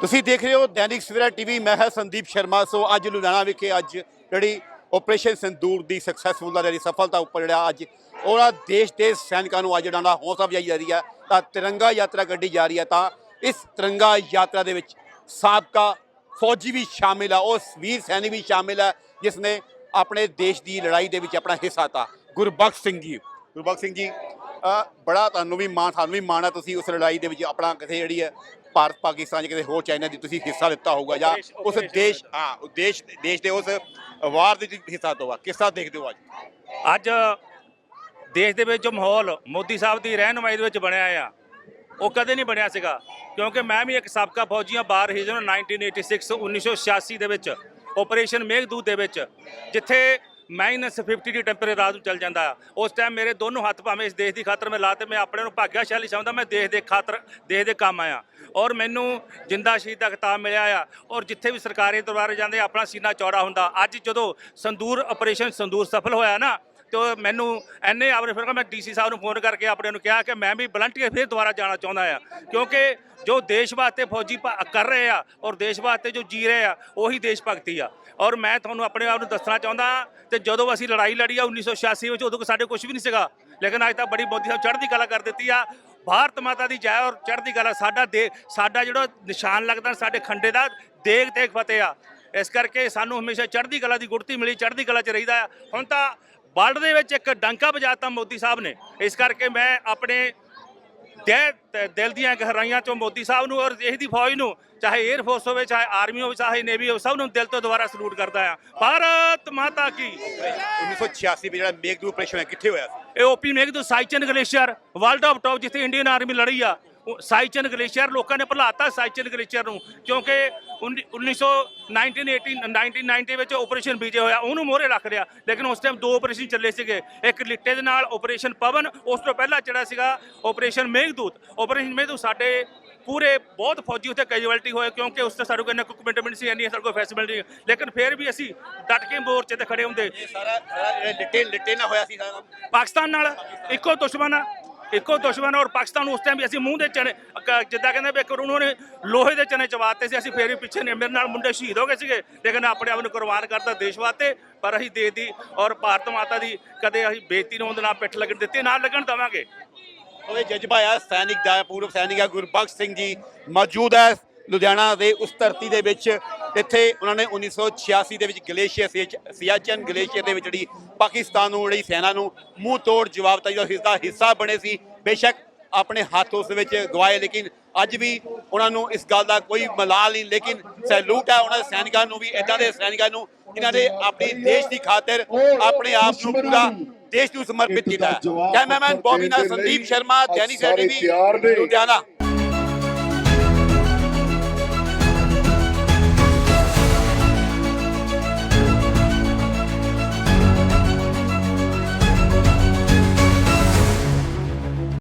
ਤੁਸੀਂ ਦੇਖ ਰਹੇ ਹੋ ਦੈਨਿਕ ਸਵੇਰਾ ਟੀਵੀ, ਮੈਂ ਹਾਂ ਸੰਦੀਪ ਸ਼ਰਮਾ। ਸੋ ਅੱਜ ਲੁਧਿਆਣਾ ਵਿਖੇ ਅੱਜ ਜਿਹੜੀ ਆਪਰੇਸ਼ਨ ਸੰਦੂਰ ਦੀ ਸਕਸੈਸਫੁਲ ਦਾ ਜਿਹੜੀ ਸਫਲਤਾ ਉੱਪਰ ਜਿਹੜਾ ਅੱਜ ਉਹਨਾਂ ਦੇਸ਼ ਦੇ ਸੈਨਿਕਾਂ ਨੂੰ ਅੱਜ ਜਿਹੜਾ ਨਾ ਹੌਸਲਾ ਅਫਜ਼ਾਈ ਜਾ ਰਹੀ ਹੈ, ਤਾਂ ਤਿਰੰਗਾ ਯਾਤਰਾ ਕੱਢੀ ਜਾ ਰਹੀ ਹੈ, ਤਾਂ ਇਸ ਤਿਰੰਗਾ ਯਾਤਰਾ ਦੇ ਵਿੱਚ ਸਾਬਕਾ ਫੌਜੀ ਵੀ ਸ਼ਾਮਿਲ ਆ ਉਹ ਵੀਰ ਸੈਨਿਕ ਵੀ ਸ਼ਾਮਿਲ ਹੈ ਜਿਸ ਨੇ ਆਪਣੇ ਦੇਸ਼ ਦੀ ਲੜਾਈ ਦੇ ਵਿੱਚ ਆਪਣਾ ਹਿੱਸਾ ਤਾ ਗੁਰਬਖਸ਼ ਸਿੰਘ ਜੀ, ਗੁਰਬਖਸ਼ ਸਿੰਘ ਜੀ ਬੜਾ ਤੁਹਾਨੂੰ ਵੀ ਮਾਣ ਸਾਨੂੰ ਵੀ ਮਾਣ ਹੈ ਤੁਸੀਂ ਉਸ ਲੜਾਈ ਦੇ ਵਿੱਚ ਆਪਣਾ ਕਿਸੇ ਜਿਹੜੀ ਹੈ ਭਾਰਤ ਪਾਕਿਸਤਾਨ ਜਾਂ ਹੋਰ ਚਾਈਨਾ ਦੀ ਤੁਸੀਂ ਹਿੱਸਾ ਲਿੱਤਾ ਹੋਊਗਾ ਜਾਂ ਉਸ ਦੇਸ਼ ਹਾਂ ਉਸ ਦੇਸ਼ ਦੇਸ਼ ਦੇ ਉਸ ਵਾਰ ਦੇ ਵਿੱਚ ਹਿੱਸਾ ਤੋਆ ਕਿਸ ਦੇਖਦੇ ਹੋ ਅੱਜ? ਅੱਜ ਦੇਸ਼ ਦੇ ਵਿੱਚ ਜੋ ਮਾਹੌਲ ਮੋਦੀ ਸਾਹਿਬ ਦੀ ਰਹਿਨੁਮਾਈ ਦੇ ਵਿੱਚ ਬਣਿਆ ਆ ਉਹ ਕਦੇ ਨਹੀਂ ਬਣਿਆ ਸੀਗਾ। ਕਿਉਂਕਿ ਮੈਂ ਵੀ ਇੱਕ ਸਾਬਕਾ ਫੌਜੀ ਹਾਂ ਬਾਹਰ ਹੀ ਜਦੋਂ 1986 1986 ਦੇ ਵਿੱਚ ਆਪਰੇਸ਼ਨ ਮੇਘਦੂਤ ਦੇ ਵਿੱਚ ਜਿੱਥੇ ਮਾਈਨਸ 50 ਦੀ ਟੈਂਪਰੇਚਰ ਰਾਤ ਨੂੰ ਚੱਲ ਜਾਂਦਾ। ਉਸ ਟਾਈਮ ਮੇਰੇ ਦੋਨੋਂ ਹੱਥ ਭਾਵੇਂ ਇਸ ਦੇਸ਼ ਦੀ ਖਾਤਰ ਮੈਂ ਲਾਤੇ ਮੈਂ ਆਪਣੇ ਨੂੰ ਭਾਗਿਆਸ਼ਾਲੀ ਸਮਝਦਾ, ਮੈਂ ਦੇਸ਼ ਦੇ ਖਾਤਰ, ਦੇਸ਼ ਦੇ ਕੰਮ ਆਇਆ। ਔਰ ਮੈਨੂੰ ਜਿੰਦਾ ਸ਼ਹੀਦ ਦਾ ਖਿਤਾਬ ਮਿਲਿਆ ਆ, ਔਰ ਜਿੱਥੇ ਵੀ ਸਰਕਾਰੀ ਦਰਬਾਰੇ ਜਾਂਦੇ ਆਪਣਾ ਸੀਨਾ ਚੌੜਾ ਹੁੰਦਾ। ਅੱਜ ਜਦੋਂ ਸੰਦੂਰ ਆਪਰੇਸ਼ਨ ਸੰਦੂਰ ਸਫਲ ਹੋਇਆ ਨਾ ਤੇ ਮੈਨੂੰ ਐਨੇ ਆਪਣੇ ਫਿਰ ਮੈਂ ਡੀਸੀ ਸਾਹਿਬ ਨੂੰ ਫੋਨ ਕਰਕੇ ਆਪਣੇ ਨੂੰ ਕਿਹਾ ਕਿ ਮੈਂ ਵੀ ਵਲੰਟੀਅਰ ਫਿਰ ਦੁਬਾਰਾ ਜਾਣਾ ਚਾਹੁੰਦਾ ਆ। ਕਿਉਂਕਿ ਜੋ ਦੇਸ਼ ਵਾਸਤੇ ਫੌਜੀ ਭ- ਕਰ ਰਹੇ ਆ ਔਰ ਦੇਸ਼ ਵਾਸਤੇ ਜੋ ਜੀ ਰਹੇ ਆ, ਉਹੀ ਦੇਸ਼ ਭਗਤੀ ਆ। ਔਰ ਮੈਂ ਤੁਹਾਨੂੰ ਆਪਣੇ ਆਪ ਨੂੰ ਦੱਸਣਾ ਚਾਹੁੰਦਾ ਤੇ ਜਦੋਂ ਅਸੀਂ ਲੜਾਈ ਲੜੀ ਆ 1986 ਵਿੱਚ, ਉਦੋਂ ਸਾਡੇ ਕੁਝ ਵੀ ਨਹੀਂ ਸੀਗਾ। ਲੇਕਿਨ ਅੱਜ ਤਾਂ ਬੜੀ ਮੋਦੀ ਸਾਹਿਬ ਚੜ੍ਹਦੀ ਕਲਾ ਕਰ ਦਿੱਤੀ ਆ। ਭਾਰਤ ਮਾਤਾ ਦੀ ਜੈ ਔਰ ਚੜ੍ਹਦੀ ਕਲਾ ਸਾਡਾ ਦੇ, ਸਾਡਾ ਜਿਹੜਾ ਨਿਸ਼ਾਨ ਲੱਗਦਾ, ਸਾਡੇ ਖੰਡੇ ਦਾ ਦੇਖ ਦੇਖ ਫਤਿਹ ਆ। ਇਸ ਕਰਕੇ ਸਾਨੂੰ ਹਮੇਸ਼ਾ ਚੜ੍ਹਦੀ ਕਲਾ ਦੀ ਗੁੜਤੀ ਮਿਲੀ, ਚੜ੍ਹਦੀ ਕਲਾ 'ਚ ਰਹੀਦਾ ਆ। ਹੁਣ ਤਾਂ ਵਰਲਡ ਦੇ ਵਿੱਚ ਇੱਕ ਡੰਕਾ ਵਜਾਤਾ ਮੋਦੀ ਸਾਹਿਬ ਨੇ। ਇਸ ਕਰਕੇ ਮੈਂ ਆਪਣੇ ਦਿਲ ਦਿਲ ਦੀਆਂ ਗਹਿਰਾਈਆਂ ਚੋਂ ਮੋਦੀ ਸਾਹਿਬ ਨੂੰ ਔਰ ਦੇਸ਼ ਦੀ ਫੌਜ ਨੂੰ ਚਾਹੇ 에ਅਰ ਫੋਰਸ ਹੋਵੇ ਚਾਹੇ ਆਰਮੀ ਹੋਵੇ ਚਾਹੇ ਨੇਵੀ ਹੋਵੇ ਸਭ ਨੂੰ ਦਿਲ ਤੋਂ ਦੁਬਾਰਾ ਸਲੂਟ ਕਰਦਾ ਆ ਭਾਰਤ ਮਾਤਾ ਕੀ 1986 ਵਿੱਚ ਜਿਹੜਾ ਮੇਘਦੂਤ ਆਪਰੇਸ਼ਨ ਕਿੱਥੇ ਹੋਇਆ ਸੀ? ਇਹ ਓਪੀ ਮੇਘ ਤੋਂ Siachen glacier world of top ਜਿੱਥੇ ਇੰਡੀਅਨ ਆਰਮੀ ਲੜੀ ਆ। ਸਾਈਚਨ ਗਲੇਸ਼ੀਅਰ ਲੋਕਾਂ ਨੇ ਭੁਲਾਤਾ ਸਾਈਚਨ ਗਲੇਸ਼ੀਅਰ ਨੂੰ ਕਿਉਂਕਿ 1900 1980 1990 ਵਿੱਚ ਆਪਰੇਸ਼ਨ ਬੀਜੇ ਹੋਇਆ ਉਹਨੂੰ ਮੋਹਰੇ ਰੱਖ ਲਿਆ ਲੇਕਿਨ ਉਸ ਟਾਈਮ ਦੋ ਆਪਰੇਸ਼ਨ ਚੱਲੇ ਸੀਗੇ ਇੱਕ ਲਿੱਟੇ ਦੇ ਨਾਲ ਆਪਰੇਸ਼ਨ ਪਵਨ ਉਸ ਤੋਂ ਪਹਿਲਾਂ ਜਿਹੜਾ ਸੀਗਾ ਆਪਰੇਸ਼ਨ ਮੇਘਦੂਤ ਆਪਰੇਸ਼ਨ ਮੇਘਦੂਤ ਸਾਡੇ ਪੂਰੇ ਬਹੁਤ ਫੌਜੀ ਉੱਥੇ ਕੈਜੁਅਲਟੀ ਹੋਏ ਕਿਉਂਕਿ ਉਸ ਤੇ ਸਾਡੇ ਕੋਲ ਇੰਨਾ ਇਕਵਿਪਮੈਂਟ ਨਹੀਂ ਸੀ ਇੰਨੀ ਸਾਡੇ ਕੋਲ ਫੈਸਿਲਿਟੀ ਲੇਕਿਨ ਫਿਰ ਵੀ ਅਸੀਂ ਡਟ ਕੇ ਮੋਰਚੇ ਤੇ ਖੜੇ ਹੁੰਦੇ। ਸਾਰਾ ਸਾਰਾ ਲਿੱਟੇ ਲਿੱਟੇ ਨਾ ਹੋਇਆ ਸੀ ਸਾਰਾ ਪਾਕਿਸਤਾਨ ਨਾਲ ਇੱਕੋ ਦੁਸ਼ਮਣ ਆ। ਇੱਕੋ ਦੁਸ਼ਮਣ ਔਰ ਪਾਕਿਸਤਾਨ ਨੂੰ ਉਸ ਟਾਈਮ ਵੀ ਅਸੀਂ ਮੂੰਹ ਦੇ ਚਣੇ ਕ- ਜਿੱਦਾਂ ਕਹਿੰਦੇ ਵੀ ਇੱਕ ਉਹਨਾਂ ਨੇ ਲੋਹੇ ਦੇ ਚਣੇ ਚਵਾਤੇ ਸੀ, ਅਸੀਂ ਫੇਰ ਵੀ ਪਿੱਛੇ ਨੇ, ਮੇਰੇ ਨਾਲ ਮੁੰਡੇ ਸ਼ਹੀਦ ਹੋ ਗਏ ਸੀਗੇ ਲੇਕਿਨ ਆਪਣੇ ਆਪ ਨੂੰ ਕੁਰਬਾਨ ਕਰਤਾ ਦੇਸ਼ ਵਾਸਤੇ, ਪਰ ਅਸੀਂ ਦੇਸ਼ ਦੀ ਔਰ ਭਾਰਤ ਮਾਤਾ ਦੀ ਕਦੇ ਅਸੀਂ ਬੇਇੱਜ਼ਤੀ ਨੂੰ ਉਹਦੇ ਨਾਲ ਪਿੱਠ ਲੱਗਣ ਦਿੱਤੀ ਨਾ ਲੱਗਣ ਦੇਵਾਂਗੇ। ਉਹਦੇ ਜਜ਼ਬਾ ਆ, ਸੈਨਿਕ ਦਾ, ਪੂਰਵ ਸੈਨਿਕ ਆ ਗੁਰਬਖਸ਼ ਸਿੰਘ ਜੀ ਮੌਜੂਦ ਹੈ ਲੁਧਿਆਣਾ ਦੇ ਉਸ ਧਰਤੀ ਦੇ ਵਿੱਚ। ਇੱਥੇ ਉਹਨਾਂ ਨੇ 1986 ਦੇ ਵਿੱਚ ਗਲੇਸ਼ੀਅਰ ਸਿਆਚਨ ਗਲੇਸ਼ੀਅਰ ਦੇ ਵਿੱਚ ਜਿਹੜੀ ਪਾਕਿਸਤਾਨ ਨੂੰ, ਜਿਹੜੀ ਸੈਨਾ ਨੂੰ ਮੂੰਹ ਤੋੜ ਜਵਾਬ ਤਾਂ ਇਸ ਦਾ ਹਿੱਸਾ ਬਣੇ ਸੀ। ਬੇਸ਼ੱਕ ਆਪਣੇ ਹੱਥ ਉਸ ਵਿੱਚ ਗਵਾਏ, ਲੇਕਿਨ ਅੱਜ ਵੀ ਉਹਨਾਂ ਨੂੰ ਇਸ ਗੱਲ ਦਾ ਕੋਈ ਮਲਾਲ ਨਹੀਂ। ਲੇਕਿਨ ਸੈਲੂਟ ਹੈ ਉਹਨਾਂ ਦੇ ਸੈਨਿਕਾਂ ਨੂੰ ਵੀ ਇਦਾਂ ਦੇ ਸੈਨਿਕਾਂ ਨੂੰ ਜਿਨ੍ਹਾਂ ਨੇ ਆਪਣੇ ਦੇਸ਼ ਦੀ ਖਾਤਰ ਆਪਣੇ ਆਪ ਨੂੰ ਪੂਰਾ ਦੇਸ਼ ਨੂੰ ਸਮਰਪਿਤ ਕੀਤਾ। ਕੈਮਰਾਮੈਨ ਬੋਬੀ ਨਾਲ ਸੰਦੀਪ ਸ਼ਰਮਾ, ਦੈਨਿਕ ਟੀਵੀ ਲੁਧਿਆਣਾ।